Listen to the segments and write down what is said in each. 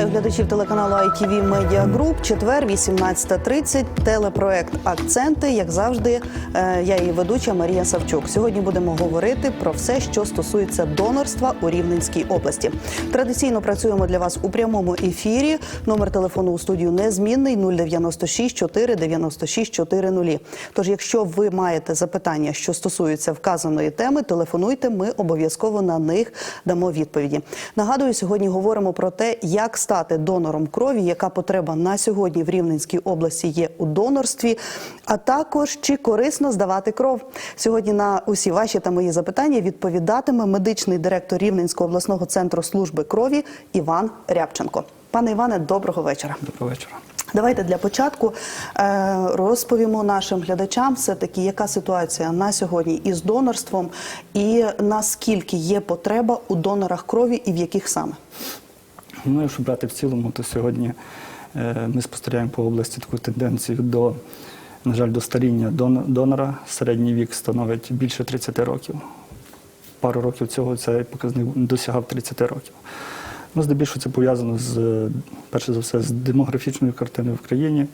Вітаю глядачів телеканалу ITV Media Group. Четвер, 18.30, телепроект Акценти. Як завжди, е, я її ведуча Марія Савчук. Сьогодні будемо говорити про все, що стосується донорства у Рівненській області. Традиційно працюємо для вас у прямому ефірі. Номер телефону у студію незмінний 096 4 96 400. Тож, якщо ви маєте запитання, що стосуються вказаної теми, телефонуйте. Ми обов'язково на них дамо відповіді. Нагадую, сьогодні говоримо про те, як стати донором крові, яка потреба на сьогодні в Рівненській області є у донорстві, а також чи корисно здавати кров. Сьогодні на усі ваші та мої запитання відповідатиме медичний директор Рівненського обласного центру служби крові Іван Рябченко. Пане Іване, доброго вечора. Доброго вечора. Давайте для початку е, розповімо нашим глядачам все таки, яка ситуація на сьогодні із донорством, і наскільки є потреба у донорах крові, і в яких саме. Ну, якщо брати в цілому, то сьогодні е, ми спостерігаємо по області таку тенденцію до, на жаль, до старіння донора. Середній вік становить більше 30 років. Пару років цього цей показник досягав 30 років. Ну, здебільшого це пов'язано з, перше за все, з демографічною картиною в країні,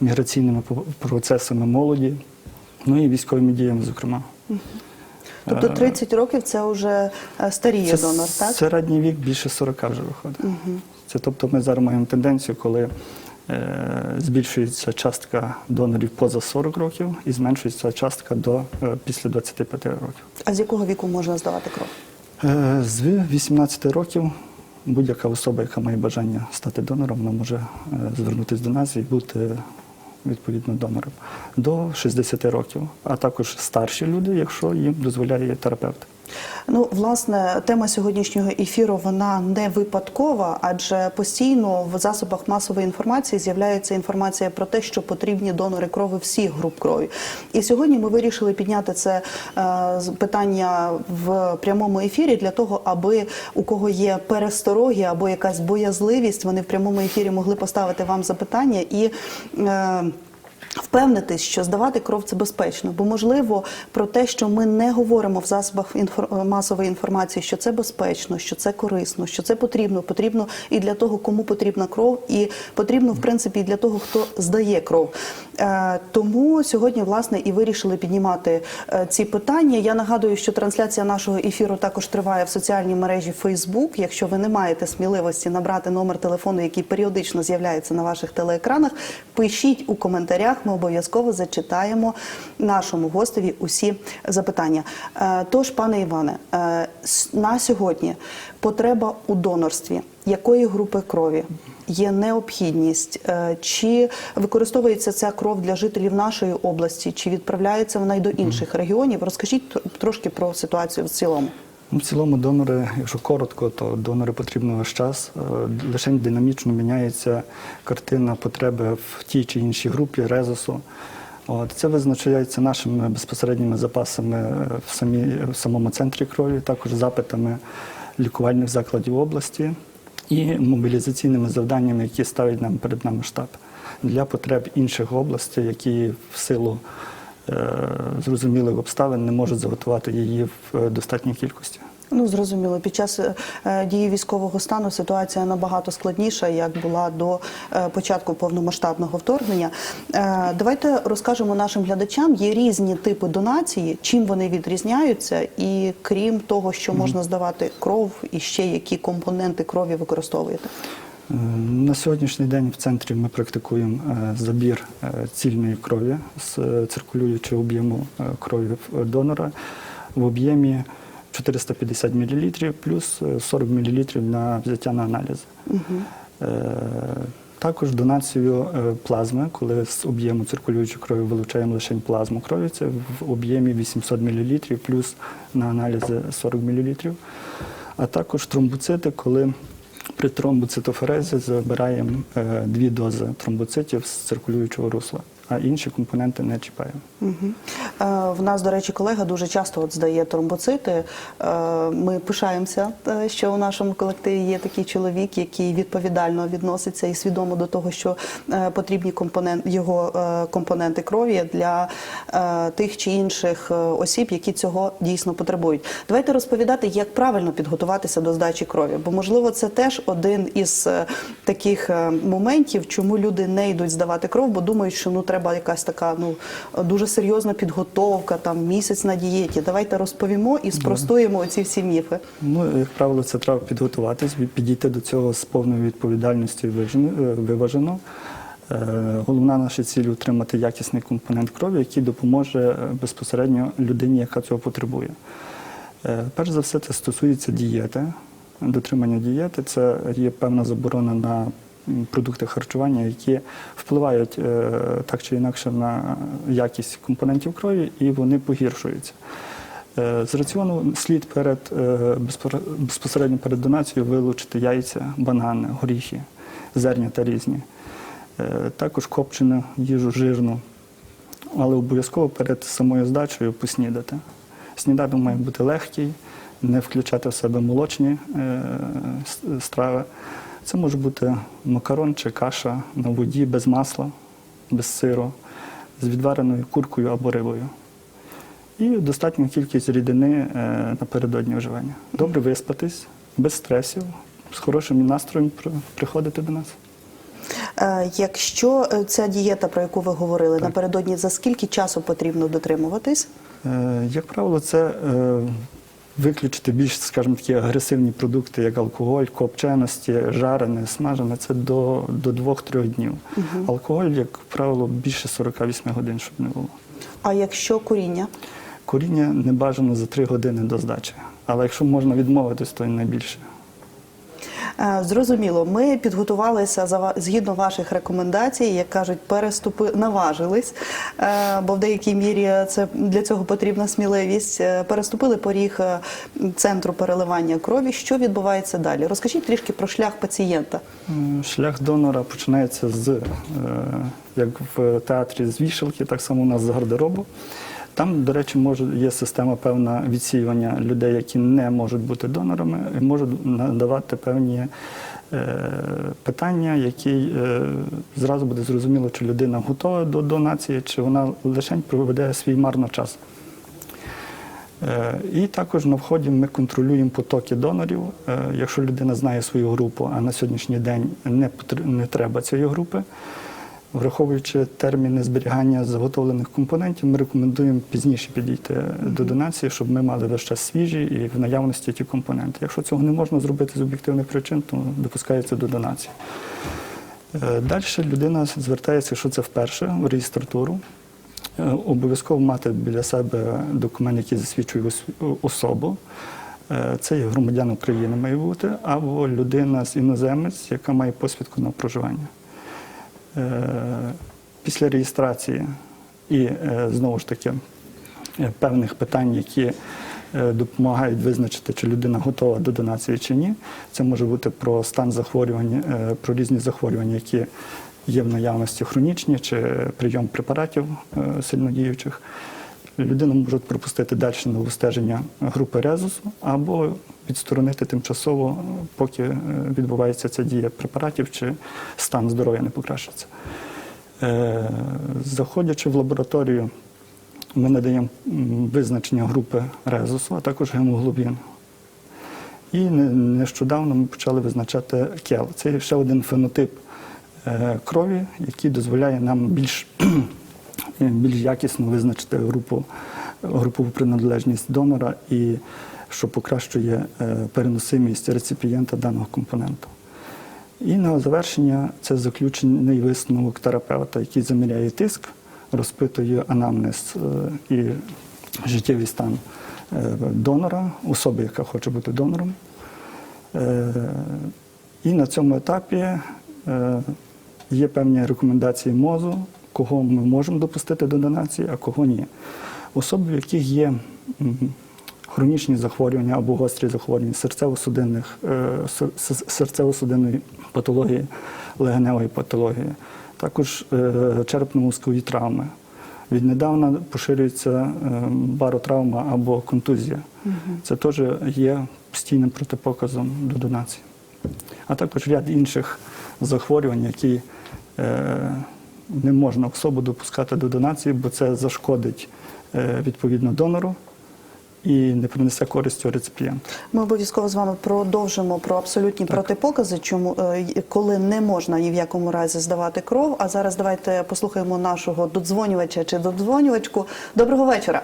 міграційними процесами молоді, ну і військовими діями, зокрема. Тобто 30 років це вже е, старіє Це донор, так? Середній вік більше 40 вже виходить. Це тобто ми зараз маємо тенденцію, коли е, збільшується частка донорів поза 40 років і зменшується частка до е, після 25 років. А з якого віку можна здавати кров? Е, з 18 років будь-яка особа, яка має бажання стати донором, вона може е, звернутися до нас і бути відповідно донорів, до 60 років, а також старші люди, якщо їм дозволяє терапевт. Ну, власне, тема сьогоднішнього ефіру вона не випадкова, адже постійно в засобах масової інформації з'являється інформація про те, що потрібні донори крові всіх груп крові. І сьогодні ми вирішили підняти це е, питання в прямому ефірі для того, аби у кого є перестороги або якась боязливість, вони в прямому ефірі могли поставити вам запитання і. Впевнитись, що здавати кров це безпечно, бо можливо про те, що ми не говоримо в засобах інфор- масової інформації, що це безпечно, що це корисно, що це потрібно. Потрібно і для того, кому потрібна кров, і потрібно в принципі і для того, хто здає кров. Е, тому сьогодні власне і вирішили піднімати е, ці питання. Я нагадую, що трансляція нашого ефіру також триває в соціальній мережі Facebook. Якщо ви не маєте сміливості набрати номер телефону, який періодично з'являється на ваших телеекранах, пишіть у коментарях. Ми обов'язково зачитаємо нашому гостеві усі запитання. Е, Тож, пане Іване, на сьогодні потреба у донорстві якої групи крові? Є необхідність, Е, чи використовується ця кров для жителів нашої області, чи відправляється вона й до інших регіонів? Розкажіть трошки про ситуацію в цілому. Ну, В цілому донори, якщо коротко, то донори потрібно весь час. Е, Лише динамічно міняється картина потреби в тій чи іншій групі резусу. От, це визначається нашими безпосередніми запасами е, в, самі, в самому центрі крові, також запитами лікувальних закладів області і мобілізаційними завданнями, які ставить нам перед нами штаб для потреб інших областей, які в силу е, зрозумілих обставин не можуть заготувати її в е, достатній кількості. Ну зрозуміло, під час е, дії військового стану ситуація набагато складніша, як була до е, початку повномасштабного вторгнення. Е, давайте розкажемо нашим глядачам. Є різні типи донації, чим вони відрізняються, і крім того, що можна здавати кров, і ще які компоненти крові використовуєте. На сьогоднішній день в центрі ми практикуємо забір цільної крові з циркулюючого об'єму крові донора в об'ємі 450 мл плюс е, 40 мл на взяття на аналізи. Е, Також донацію е, плазми, коли з об'єму циркулюючої крові вилучаємо лише плазму крові, це в об'ємі 800 мл плюс на аналізи 40 мл. А також тромбоцити, коли при тромбоцитофорезі забираємо е, дві дози тромбоцитів з циркулюючого русла. А інші компоненти не чіпаємо. Мгм. Е, В нас, до речі, колега дуже часто от здає тромбоцити. Е, Ми пишаємося, е, що у нашому колективі є такий чоловік, який відповідально відноситься і свідомо до того, що потрібні компонент, його компоненти крові для тих чи інших осіб, які цього дійсно потребують. Давайте розповідати, як правильно підготуватися до здачі крові, бо можливо це теж один із таких моментів, чому люди не йдуть здавати кров, бо думають, що ну треба якась така ну дуже серйозна підготовка, там місяць на дієті. Давайте розповімо і спростуємо оці всі міфи. Ну, як правило, це треба підготуватись, підійти до цього з повною відповідальністю і е, виважено. Е, Головна наша ціль отримати якісний компонент крові, який допоможе е, безпосередньо людині, яка цього потребує. Перш за все, це стосується дієти, дотримання дієти. Це є певна заборона на продукти харчування, які впливають е, так чи інакше на якість компонентів крові, і вони погіршуються. Е, З раціону слід перед е, безпосередньо перед донацією вилучити яйця, банани, горіхи, зерня та різні. Також копчену їжу жирну, але обов'язково перед самою здачею поснідати. Сніданок має бути легкий, не включати в себе молочні страви. Це може бути макарон чи каша на воді без масла, без сиру, з відвареною куркою або рибою. І достатня кількість рідини е, напередодні вживання. Добре виспатись, без стресів, з хорошим настроєм приходити до нас. Е, Якщо е, ця дієта, про яку ви говорили, напередодні за скільки часу потрібно дотримуватись? Як правило, це виключити більш, скажімо, такі агресивні продукти, як алкоголь, копченості, жарене, смажене, це до, до 2-3 днів. Алкоголь, як правило, більше 48 годин, щоб не було. А якщо куріння? Куріння не бажано за 3 години до здачі. Але якщо можна відмовитись, то й найбільше. Е, Зрозуміло, ми підготувалися згідно ваших рекомендацій, як кажуть, переступи наважились, е, бо в деякій мірі це для цього потрібна сміливість. Е, Переступили поріг центру переливання крові. Що відбувається далі? Розкажіть трішки про шлях пацієнта. Шлях донора починається з, як в театрі з вішалки, так само у нас з гардеробу. Там, до речі, може, є система певна відсіювання людей, які не можуть бути донорами, і можуть надавати певні е, питання, які е, зразу буде зрозуміло, чи людина готова до донації, чи вона лише проведе свій марно час. Е, І також на вході ми контролюємо потоки донорів. Якщо людина знає свою групу, а на сьогоднішній день не треба цієї групи, враховуючи терміни зберігання заготовлених компонентів, ми рекомендуємо пізніше підійти до донації, щоб ми мали весь час свіжі і в наявності ті компоненти. Якщо цього не можна зробити з об'єктивних причин, то допускається до донації. Е, Далі людина звертається, якщо це вперше, в реєстратуру. Е, Обов'язково мати біля себе документ, який засвідчує особу. Е, Це є громадян України має бути, або людина з іноземець, яка має посвідку на проживання. Е, Після реєстрації і е, знову ж таки е, певних питань, які допомагають визначити, чи людина готова до донації чи ні. Це може бути про стан захворювання, е, про різні захворювання, які є в наявності хронічні, чи прийом препаратів сильнодіючих. Людину можуть пропустити далі на обстеження групи резусу або відсторонити тимчасово, поки е, відбувається ця дія препаратів чи стан здоров'я не покращиться. Е, Заходячи в лабораторію, ми надаємо визначення групи резусу, а також гемоглобін. І нещодавно ми почали визначати кел. Це ще один фенотип е, крові, який дозволяє нам більш, більш якісно визначити групу, групову приналежність донора і що покращує е, переносимість реципієнта даного компоненту. І на завершення це заключений висновок терапевта, який заміряє тиск, розпитує анамнез е, і життєвий стан е, донора, особи, яка хоче бути донором. І на цьому етапі є певні рекомендації МОЗу, кого ми можемо допустити до донації, а кого ні. Особи, в яких є хронічні захворювання або гострі захворювання серцево-судинних, е, серцево-судинної патології, легеневої патології, Також е, черепно-мозкові травми. Віднедавна поширюється е, баротравма або контузія. Це теж є постійним протипоказом до донації. А також ряд інших захворювань, які не можна особу допускати до донації, бо це зашкодить відповідно донору і не принесе користі реципієнту. Ми обов'язково з вами продовжимо про абсолютні протипокази, чому е, коли не можна ні в якому разі здавати кров. А зараз давайте послухаємо нашого додзвонювача чи додзвонювачку. Доброго вечора.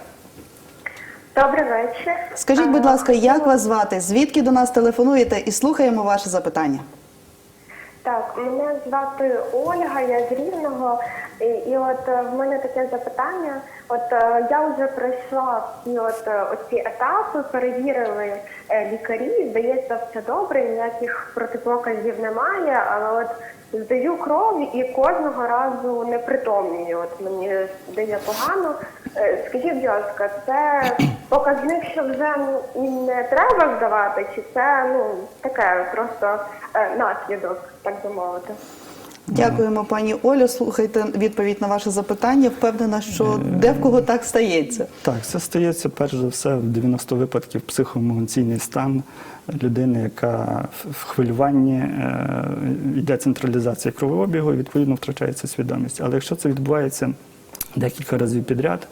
Добрий вечір. Скажіть, будь Е, ласка, як вас звати? Звідки до нас телефонуєте? І слухаємо ваше запитання. Так, мене звати Ольга, я з Рівного. І, і от е, в мене таке запитання. От е, я вже пройшла всі от ці оці етапи, перевірили е, лікарі, здається, все добре, ніяких протипоказів немає, але от здаю кров і кожного разу не притомнюю. От мені дає погано. Е, Скажіть, будь ласка, це показник, що вже ну, не треба здавати, чи це ну таке просто е, наслідок, так би мовити? Дякуємо, пані Олю. Слухайте відповідь на ваше запитання. Впевнена, що де в кого так стається. Так, це стається перш за все в 90 випадків психоемоційний стан людини, яка в- хвилюванні е, йде централізація кровообігу і відповідно втрачається свідомість. Але якщо це відбувається декілька разів підряд,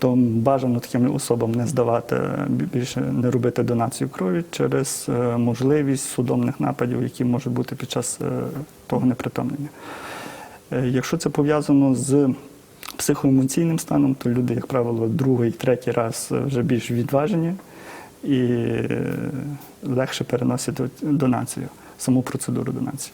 то бажано таким особам не здавати більше не робити донацію крові через е, можливість судомних нападів, які можуть бути під час е, того непритомлення. Е, Якщо це пов'язано з психоемоційним станом, то люди, як правило, другий, третій раз вже більш відважені і легше переносять донацію, саму процедуру донації.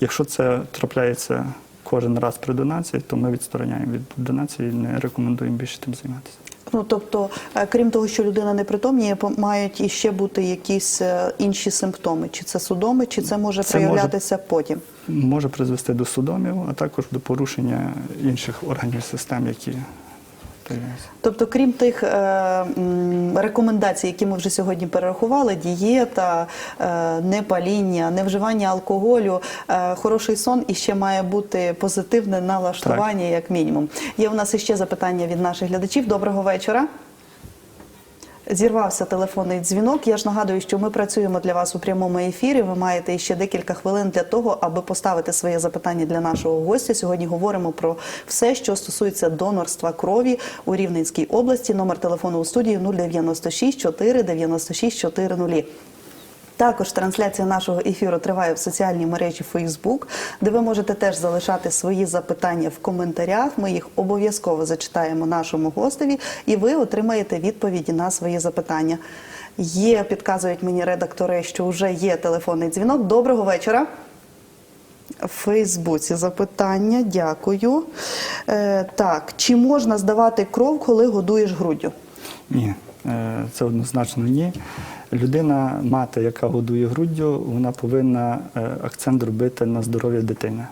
Якщо це трапляється кожен раз при донації, то ми відстороняємо від донації і не рекомендуємо більше тим займатися. Ну тобто, е, крім того, що людина непритомніє, мають іще бути якісь е, інші симптоми, чи це судоми, чи це може Це може- проявлятися потім. Може призвести до судомів, а також до порушення інших органів систем, які. Тобто, крім тих е, рекомендацій, які ми вже сьогодні перерахували, дієта, е, непаління, невживання алкоголю, е, хороший сон і ще має бути позитивне налаштування, як мінімум. Є у нас іще запитання від наших глядачів. Доброго вечора. Зірвався телефонний дзвінок. Я ж нагадую, що ми працюємо для вас у прямому ефірі. Ви маєте ще декілька хвилин для того, аби поставити своє запитання для нашого гостя. Сьогодні говоримо про все, що стосується донорства крові у Рівненській області. Номер телефону у студії 096 4 96 400. Також трансляція нашого ефіру триває в соціальній мережі Facebook, де ви можете теж залишати свої запитання в коментарях. Ми їх обов'язково зачитаємо нашому гостеві, і ви отримаєте відповіді на свої запитання. Є, підказують мені редактори, що вже є телефонний дзвінок. Доброго вечора. В Фейсбуці запитання, дякую. Е, так, чи можна здавати кров, коли годуєш груддю? Ні, е, це однозначно ні. Людина, мати, яка годує груддю, вона повинна е, акцент робити на здоров'я дитини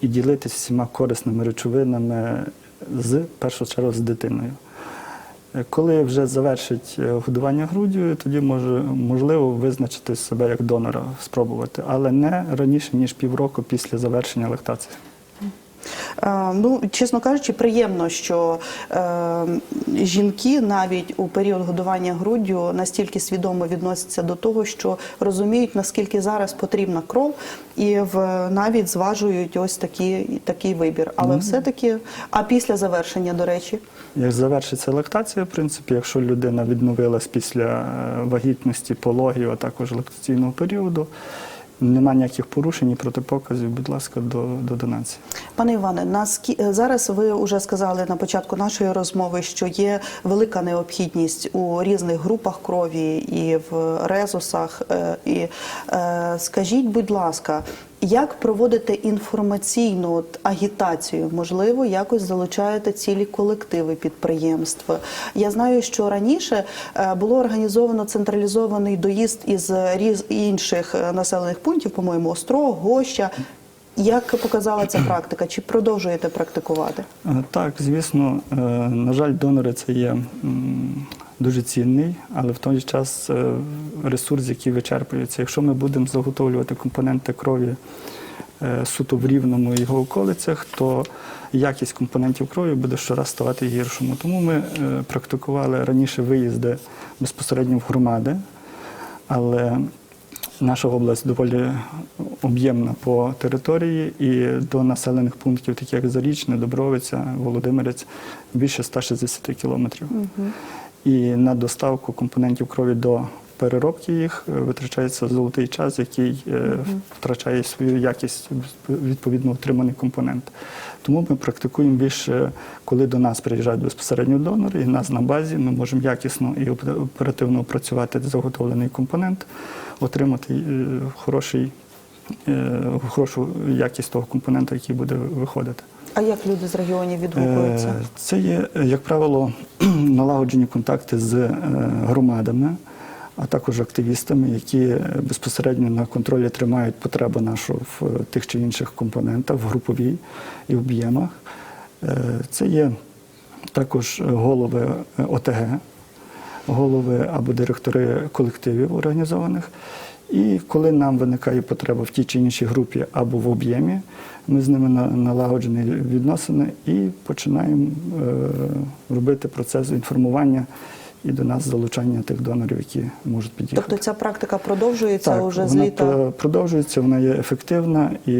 і ділитися всіма корисними речовинами з першу чергу з дитиною. Е, Коли вже завершить е, годування груддю, тоді може можливо визначити себе як донора, спробувати, але не раніше ніж півроку після завершення лактації. Е, Ну, чесно кажучи, приємно, що е, жінки навіть у період годування груддю настільки свідомо відносяться до того, що розуміють, наскільки зараз потрібна кров, і в навіть зважують ось такі, такий вибір. Але все-таки, а після завершення, до речі, Як завершиться лактація, в принципі, якщо людина відновилась після е, вагітності, пологів, а також лактаційного періоду, нема ніяких порушень і протипоказів, будь ласка, до, до донації. Пане Іване, наскі... зараз ви вже сказали на початку нашої розмови, що є велика необхідність у різних групах крові і в резусах. Е, І е, скажіть, будь ласка, як проводите інформаційну от, агітацію? Можливо, якось залучаєте цілі колективи підприємств? Я знаю, що раніше е, було організовано централізований доїзд із різ інших е, населених пунктів, по-моєму, Острог, Гоща. Як показала ця практика? Чи продовжуєте практикувати? Е, Так, звісно, на жаль, донори це є дуже цінний, але в той же час е, ресурс, який вичерпується. Якщо ми будемо заготовлювати компоненти крові е, суто в рівному його околицях, то якість компонентів крові буде щораз ставати гіршою. Тому ми е, практикували раніше виїзди безпосередньо в громади, але наша область доволі об'ємна по території і до населених пунктів, таких як Зарічне, Добровиця, Володимирець, більше 160 кілометрів. І на доставку компонентів крові до переробки їх е, витрачається золотий час, який е, втрачає свою якість відповідно отриманий компонент. Тому ми практикуємо більше, коли до нас приїжджають безпосередньо донори, і нас на базі ми можемо якісно і оперативно опрацювати заготовлений компонент, отримати е, хороший, хорошу якість того компонента, який буде виходити. А як люди з регіонів відгукуються? Е, Це є, е, як правило, налагоджені контакти з е, громадами, а також активістами, які безпосередньо на контролі тримають потребу нашу в тих чи інших компонентах, в груповій і об'ємах. Це є також голови ОТГ, голови або директори колективів організованих. І коли нам виникає потреба в тій чи іншій групі або в об'ємі, ми з ними на- налагоджені відносини і починаємо е, робити процес інформування і до нас залучання тих донорів, які можуть під'їхати. Тобто ця практика продовжується так, уже з літа? пр- продовжується, вона є ефективна і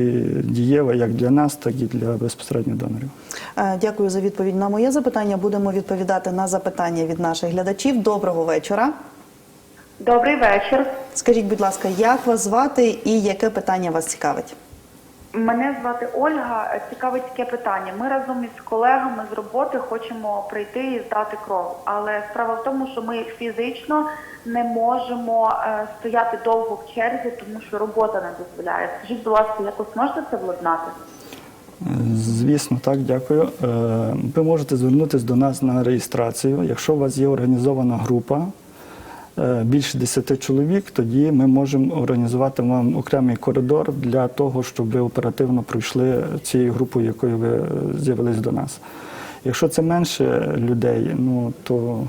дієва як для нас, так і для безпосередньо донорів. Е, Дякую за відповідь на моє запитання. Будемо відповідати на запитання від наших глядачів. Доброго вечора. Добрий вечір. Скажіть, будь ласка, як вас звати і яке питання вас цікавить? Мене звати Ольга. Цікавить таке питання. Ми разом із колегами з роботи хочемо прийти і здати кров. Але справа в тому, що ми фізично не можемо е, стояти довго в черзі, тому що робота не дозволяє. Скажіть, будь ласка, якось можете це владнати? Звісно, так, дякую. Е, Ви можете звернутися до нас на реєстрацію. Якщо у вас є організована група більше 10 чоловік, тоді ми можемо організувати вам окремий коридор для того, щоб ви оперативно пройшли цією групою, якою ви е, з'явились до нас. Якщо це менше людей, ну то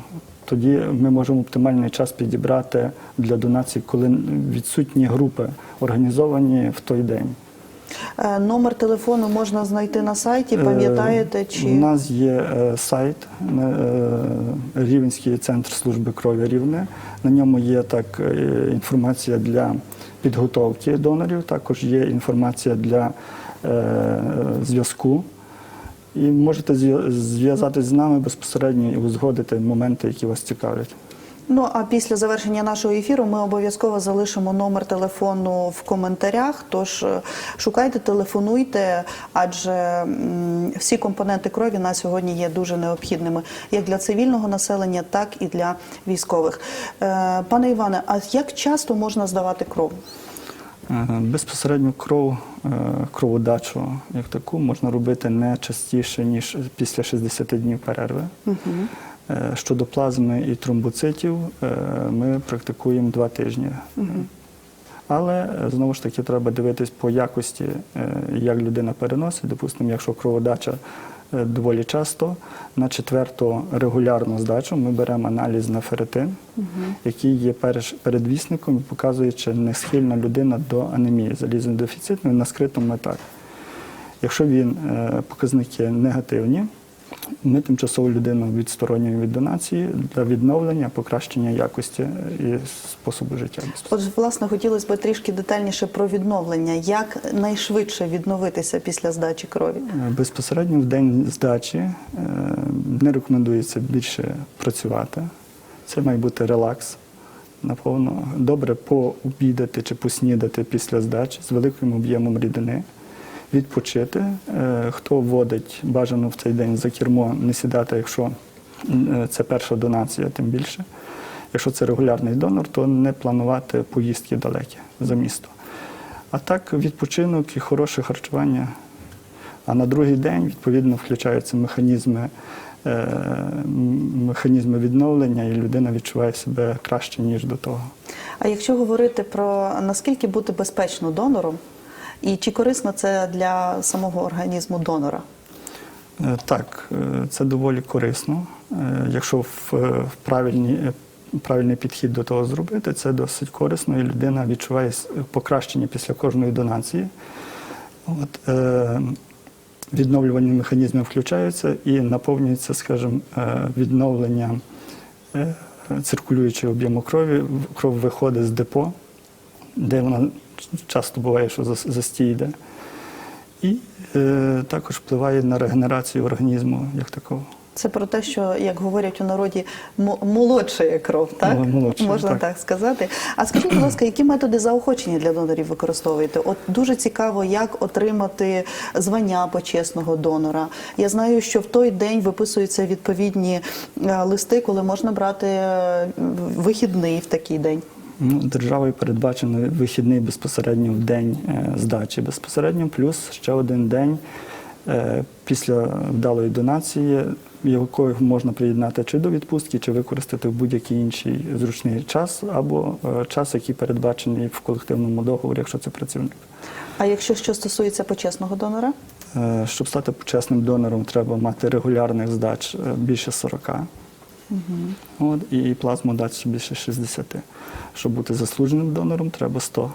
тоді ми можемо оптимальний час підібрати для донацій, коли відсутні групи організовані в той день. Е, Номер телефону можна знайти на сайті. Пам'ятаєте Е, чи У нас є е, сайт Рівенський центр служби крові Рівне. На ньому є так інформація для підготовки донорів, також є інформація для зв'язку. І можете зв'я- зв'язатись з нами безпосередньо і узгодити моменти, які вас цікавлять. Ну а після завершення нашого ефіру ми обов'язково залишимо номер телефону в коментарях. Тож е, шукайте, телефонуйте, адже всі компоненти крові на сьогодні є дуже необхідними як для цивільного населення, так і для військових. Е, Пане Іване, а як часто можна здавати кров? Е, Безпосередньо кров, кроводачу як таку можна робити не частіше, ніж після 60 днів перерви. Е, Щодо плазми і тромбоцитів, е, ми практикуємо два тижні. Але е, знову ж таки треба дивитись по якості, е, як людина переносить. Допустимо, якщо кроводача е, доволі часто, на четверту регулярну здачу ми беремо аналіз на ферритин, який є передвісником і показує, чи не схильна людина до анемії залізодефіцитної на скритому етапі. Якщо він е, показники негативні, ми тимчасово людину відсторонюємо від донації для відновлення, покращення якості е, і способу життя. От, власне, хотілося б трішки детальніше про відновлення. Як найшвидше відновитися після здачі крові? Е, Безпосередньо в день здачі е, не рекомендується більше працювати. Це має бути релакс. Наповно добре пообідати чи поснідати після здачі з великим об'ємом рідини, відпочити. Е, Хто водить бажано в цей день за кермо, не сідати, якщо е, це перша донація, тим більше. Якщо це регулярний донор, то не планувати поїздки далекі за місто. А так, відпочинок і хороше харчування. А на другий день, відповідно, включаються механізми, е, механізми відновлення, і людина відчуває себе краще, ніж до того. А якщо говорити про наскільки бути безпечно донором, і чи корисно це для самого організму донора? Е, Так, е, це доволі корисно. Е, Якщо в, в правильні, е, правильний підхід до того зробити, це досить корисно, і людина відчуває покращення після кожної донації. От, е, відновлювальні механізми включаються і наповнюється, скажімо, відновлення циркулюючого об'єму крові. Кров виходить з депо, де вона часто буває, що зас- застій йде. І е, також впливає на регенерацію організму як такого. Це про те, що як говорять у народі, мо- молодшає кров, так Мо- молодшає, можна так. так. сказати. А скажіть, будь ласка, які методи заохочення для донорів використовуєте? От дуже цікаво, як отримати звання почесного донора. Я знаю, що в той день виписуються відповідні е, листи, коли можна брати е, вихідний в такий день. Ну, державою передбачено вихідний безпосередньо в день е, здачі безпосередньо, плюс ще один день е, після вдалої донації, якою можна приєднати чи до відпустки, чи використати в будь-який інший зручний час, або е, час, який передбачений в колективному договорі, якщо це працівник. А якщо що стосується почесного донора? Щоб стати почесним донором, треба мати регулярних здач більше 40. От, і плазму дач більше 60. Щоб бути заслуженим донором, треба 100.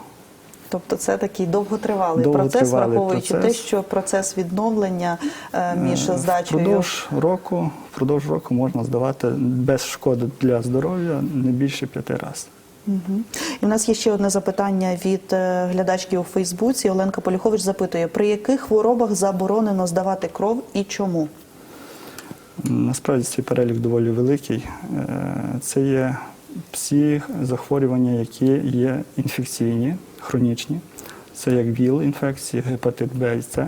Тобто це такий довготривалий, процес, враховуючи процес. те, що процес відновлення е, між Е, здачею. Впродовж року, впродовж року можна здавати без шкоди для здоров'я не більше п'яти разів. Мгм. І в нас є ще одне запитання від е, глядачки у Фейсбуці. Оленка Полюхович запитує, при яких хворобах заборонено здавати кров і чому? Насправді цей перелік доволі великий. Е, Це є всі захворювання, які є інфекційні, хронічні. Це як ВІЛ-інфекції, гепатит Б і С.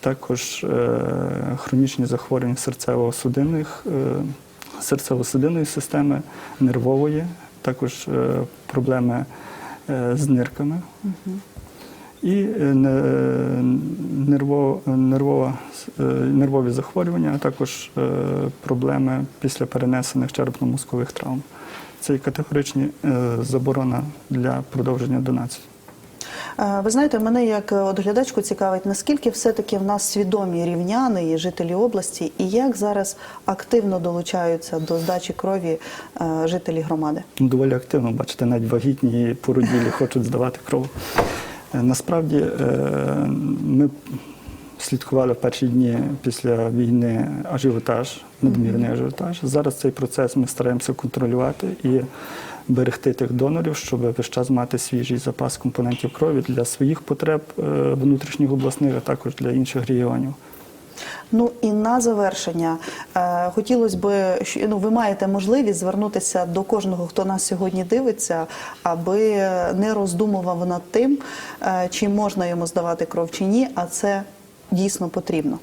Також е, хронічні захворювання серцево-судинних, е, серцево-судинної системи, нервової, також проблеми з нирками. І е, нерво, нервова, е, нервові захворювання, а також е, проблеми після перенесених черепно-мозкових травм. Це є категоричні заборона для продовження донації. Ви знаєте, мене як е, от глядачку цікавить, наскільки все-таки в нас свідомі рівняни і жителі області, і як зараз активно долучаються до здачі крові жителі громади? Доволі активно, бачите, навіть вагітні і породілі хочуть здавати кров. Е, Насправді е, ми слідкували в перші дні після війни ажіотаж, надмірний ажіотаж. Зараз цей процес ми стараємося контролювати і берегти тих донорів, щоб весь час мати свіжий запас компонентів крові для своїх потреб е, внутрішніх обласних, а також для інших регіонів. Ну і на завершення е, хотілося б, ну ви маєте можливість звернутися до кожного, хто нас сьогодні дивиться, аби не роздумував над тим, е, чи можна йому здавати кров чи ні, а це дійсно потрібно.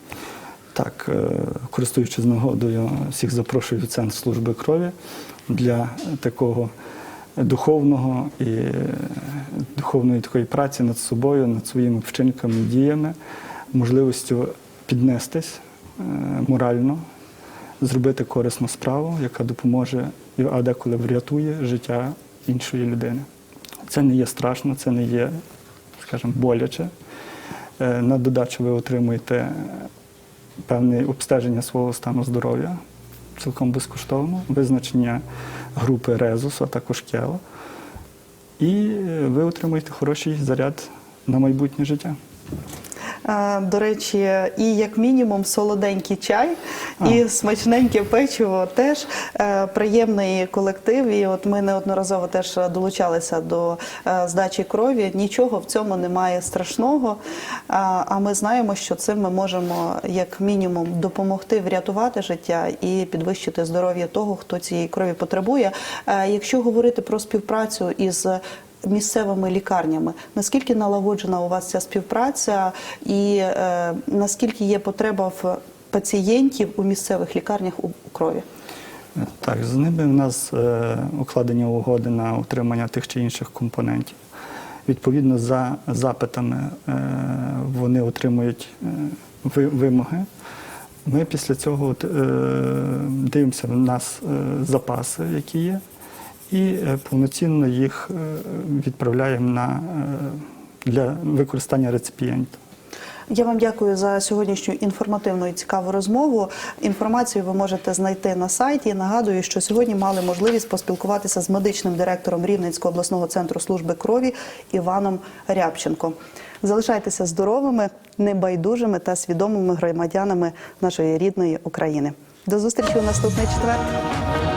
Так, е, користуючись нагодою, всіх запрошую в центр служби крові для такого духовного і духовної такої праці над собою, над своїми вчинками, діями, можливістю піднестись е, морально, зробити корисну справу, яка допоможе, а деколи врятує життя іншої людини. Це не є страшно, це не є, скажімо, боляче. Е, На додачу ви отримуєте певне обстеження свого стану здоров'я цілком безкоштовно, визначення групи резус, а також кела. І е, ви отримуєте хороший заряд на майбутнє життя. До речі, і як мінімум солоденький чай, і смачненьке печиво теж е, приємний колектив. І от ми неодноразово теж долучалися до е, здачі крові. Нічого в цьому немає страшного. А а ми знаємо, що цим ми можемо як мінімум допомогти врятувати життя і підвищити здоров'я того, хто цієї крові потребує. Е, Якщо говорити про співпрацю із місцевими лікарнями. Наскільки налагоджена у вас ця співпраця, і е, наскільки є потреба в пацієнтів у місцевих лікарнях у крові? Так, з ними в нас е, укладені угоди на отримання тих чи інших компонентів. Відповідно, за запитами е, вони отримують е, ви- вимоги. Ми після цього е, дивимося в нас е, запаси, які є, і е, повноцінно їх е, відправляємо на, е, для використання реципієнтів. Я вам дякую за сьогоднішню інформативну і цікаву розмову. Інформацію ви можете знайти на сайті. Нагадую, що сьогодні мали можливість поспілкуватися з медичним директором Рівненського обласного центру служби крові Іваном Рябченко. Залишайтеся здоровими, небайдужими та свідомими громадянами нашої рідної України. До зустрічі у наступний четвер.